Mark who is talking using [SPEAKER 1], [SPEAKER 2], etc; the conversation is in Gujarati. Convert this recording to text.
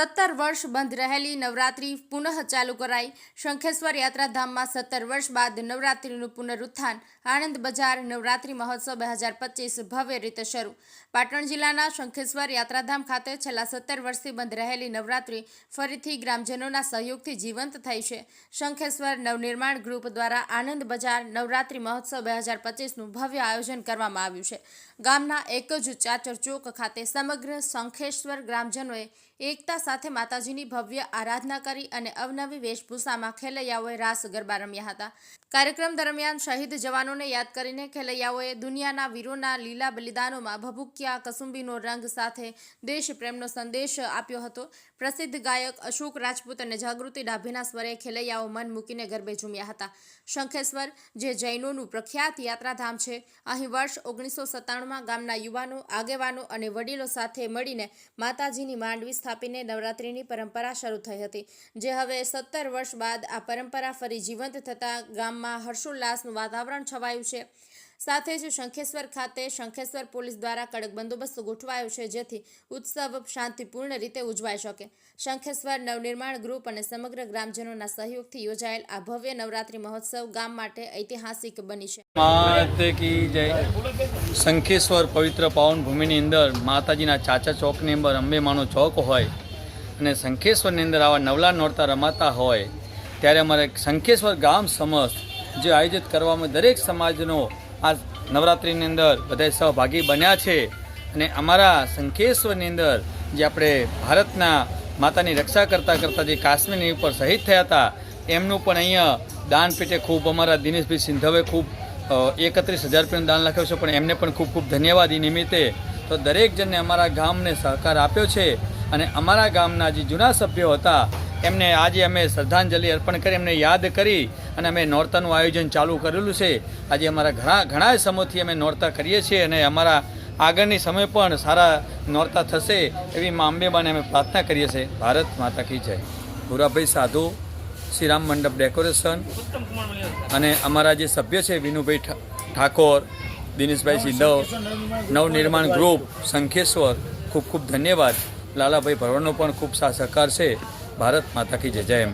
[SPEAKER 1] સત્તર વર્ષ બંધ રહેલી નવરાત્રી પુનઃ ચાલુ કરાઈ. શંખેશ્વર યાત્રાધામમાં સત્તર વર્ષ બાદ નવરાત્રીનું પુનરુત્થાન. આણંદ બજાર નવરાત્રી મહોત્સવ બે હજાર પચીસ ભવ્ય રીતે શરૂ. પાટણ જિલ્લાના શંખેશ્વર યાત્રાધામ ખાતે છેલ્લા સત્તર વર્ષથી બંધ રહેલી નવરાત્રી ફરીથી ગ્રામજનોના સહયોગથી જીવંત થઈ છે. શંખેશ્વર નવનિર્માણ ગ્રુપ દ્વારા આનંદ બજાર નવરાત્રી મહોત્સવ બે હજાર પચીસનું ભવ્ય આયોજન કરવામાં આવ્યું છે. ગામના એક જ ચાચર ચોક ખાતે સમગ્ર શંખેશ્વર ગ્રામજનોએ એકતા સાથે માતાજીની ભવ્ય આરાધના કરી અને અવનવી વેશભૂષામાં ખેલૈયાઓએ રાસ ગરબા રમ્યા હતા. કાર્યક્રમ દરમિયાન શહીદ જવાનોને યાદ કરીને ખેલૈયાઓએ દુનિયાના વીરોના લીલા બલિદાનોમાં ભભૂક્યા કસુંબીનો રંગ સાથે દેશ પ્રેમનો સંદેશ આપ્યો હતો. પ્રસિદ્ધ ગાયક અશોક રાજપૂત અને જાગૃતિ ડાભીના સ્વરે ખેલૈયાઓ મન મૂકીને ગરબે ઝૂમ્યા હતા. શંખેશ્વર, જે જૈનોનું પ્રખ્યાત યાત્રાધામ છે, અહીં વર્ષ ઓગણીસો સત્તાણુંમાં ગામના યુવાનો, આગેવાનો અને વડીલો સાથે મળીને માતાજીની માંડવી સ્થાપીને નવરાત્રિની પરંપરા શરૂ થઈ હતી, જે હવે સત્તર વર્ષ બાદ આ પરંપરા ફરી જીવંત થતાં ગામમાં હર્ષોલ્લાસનું વાતાવરણ છવાયું છે. સાથે જ શંખેશ્વર ખાતે શંખેશ્વર પોલીસ દ્વારા કડક બંદોબસ્ત ગોઠવાયો છે, જેથી ઉત્સવ શાંતિપૂર્ણ રીતે ઉજવાઈ શકે. શંખેશ્વર નવનિર્માણ ગ્રુપ અને સમગ્ર ગ્રામજનોના સહયોગથી યોજાયેલ આ ભવ્ય નવરાત્રી મહોત્સવ ગામ માટે ઐતિહાસિક બની છે.
[SPEAKER 2] શંખેશ્વર પવિત્ર પાવન ભૂમિની અંદર માતાજીના ચાચા ચોકની અંદર અંબે માનો ચોક હોય અને શંખેશ્વરની અંદર આવા નવલા નોરતા રમાતા હોય, ત્યારે અમારે શંખેશ્વર ગામ સમસ્ત જે આયોજિત કરવામાં દરેક સમાજનો આ નવરાત્રિની અંદર બધાય સહભાગી બન્યા છે. અને અમારા શંખેશ્વરની અંદર જે આપણે ભારતના માતાની રક્ષા કરતાં કરતાં જે કાશ્મીરની ઉપર શહીદ થયા હતા, એમનું પણ અહીંયા દાન પેટે ખૂબ અમારા દિનેશભાઈ સિંધવે ખૂબ એકત્રીસ હજાર રૂપિયાનું દાન લખ્યું છે, પણ એમને પણ ખૂબ ખૂબ ધન્યવાદ એ નિમિત્તે. તો દરેક જણને અમારા ગામને સહકાર આપ્યો છે. અને અમારા ગામના જે જૂના સભ્યો હતા, એમને આજે અમે શ્રદ્ધાંજલિ અર્પણ કરી, એમને યાદ કરી અને અમે નોરતાનું આયોજન ચાલુ કરેલું છે. આજે અમારા ઘણા ઘણા સમયથી અમે નોરતા કરીએ છીએ અને અમારા આગળની સમય પણ સારા નોરતા થશે એવી મા અંબેબાને અમે પ્રાર્થના કરીએ છીએ. ભારત માતા કી જય. ભૂરાભાઈ સાધુ, શ્રીરામ મંડપ ડેકોરેશન અને અમારા જે સભ્ય છે વિનુભાઈ ઠાકોર, દિનેશભાઈ સિદ્ધવ નવનિર્માણ ગ્રુપ, શંખેશ્વર, ખૂબ ખૂબ ધન્યવાદ. લાલાભાઈ ભરવાનો પણ ખૂબ સા સહકાર છે. ભારત માતા કી જય જય